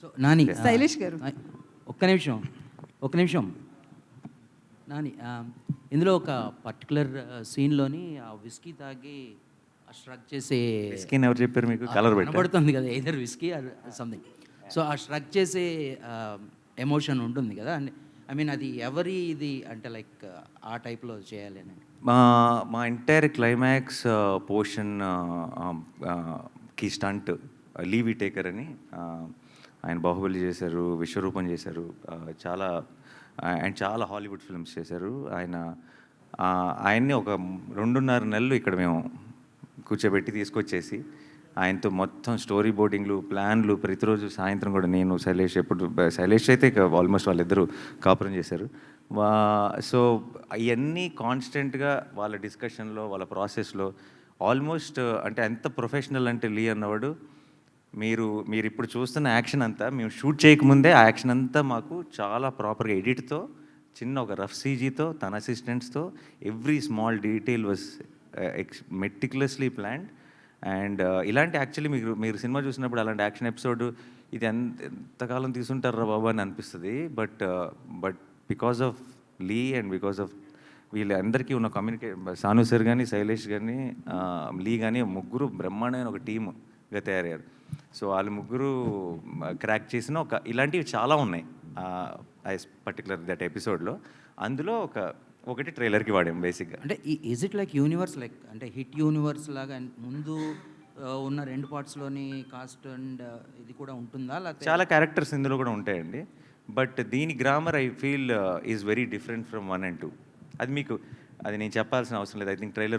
So Nani ఆ, శైలేష్ గారు. ఒక్క నిమిషం ఒక్క నిమిషం. నాని ఆ, ఇందులో ఒక పర్టికులర్ సీన్లోని ఆ విస్కీ తాగి ఆ స్ట్రక్ చేసే స్కిన్ ఎవరు చెప్పారు మీకు? కలర్ కనబడుతుంది కదా either whisky or something so uh struck చేసే ఎమోషన్ ఉంటుంది కదా. ఐ మీన్ అది ఎవరి ఇది అంటే లైక్ ఆ టైప్లో చేయాలి అని. మా మా ఎంటైర్ క్లైమాక్స్ పోర్షన్కి స్టంట్ లీవీ టేకర్ అని ఆ, ఆయన బాహుబలి చేశారు విశ్వరూపం చేశారు చాలా అండ్ చాలా హాలీవుడ్ ఫిల్మ్స్ చేశారు. ఆయన ఆయన్ని ఒక రెండున్నర నెలలు ఇక్కడ మేము కూర్చోబెట్టి తీసుకొచ్చేసి ఆయనతో మొత్తం స్టోరీ బోర్డింగ్లు ప్లాన్లు ప్రతిరోజు సాయంత్రం కూడా నేను శైలేష్ ఎప్పుడు శైలేష్ అయితే ఆల్మోస్ట్ వాళ్ళిద్దరూ కాపురం చేశారు. వా సో అవన్నీ కాన్స్టెంట్గా వాళ్ళ డిస్కషన్లో వాళ్ళ ప్రాసెస్లో ఆల్మోస్ట్ అంటే ఎంత ప్రొఫెషనల్ అంటే లీ అన్నవాడు మీరు మీరు ఇప్పుడు చూస్తున్న యాక్షన్ అంతా మేము షూట్ చేయకముందే ఆ యాక్షన్ అంతా మాకు చాలా ప్రాపర్గా ఎడిట్తో చిన్న ఒక రఫ్ సీజీతో తన అసిస్టెంట్స్తో every small detail was ex meticulously planned. And ఇలాంటి యాక్చువల్లీ మీరు మీరు సినిమా చూసినప్పుడు అలాంటి యాక్షన్ ఎపిసోడ్ ఇది ఎంత ఎంతకాలం తీసుంటారా బాబు అని అనిపిస్తుంది. But but because of Lee and because of వీళ్ళందరికీ ఉన్న కమ్యూనికే సాను సార్ కానీ శైలేష్ కానీ లీ కానీ ముగ్గురు బ్రహ్మాండమైన ఒక టీముగా తయారయ్యారు. సో వాళ్ళు ముగ్గురు క్రాక్ చేసిన ఒక ఇలాంటివి చాలా ఉన్నాయి. పర్టికులర్ దట్ ఎపిసోడ్లో అందులో ఒక ఒకటి ట్రైలర్కి వాడాం బేసిక్గా అంటే is it like universe like అంటే హిట్ యూనివర్స్ లాగా ముందు ఉన్న రెండు పార్ట్స్లోని కాస్ట్ అండ్ ఇది కూడా ఉంటుందా? లేకపోతే చాలా క్యారెక్టర్స్ ఇందులో కూడా ఉంటాయండి. బట్ దీని grammar I feel is very different from one and two అది మీకు అది నేను చెప్పాల్సిన అవసరం లేదు. I think trailer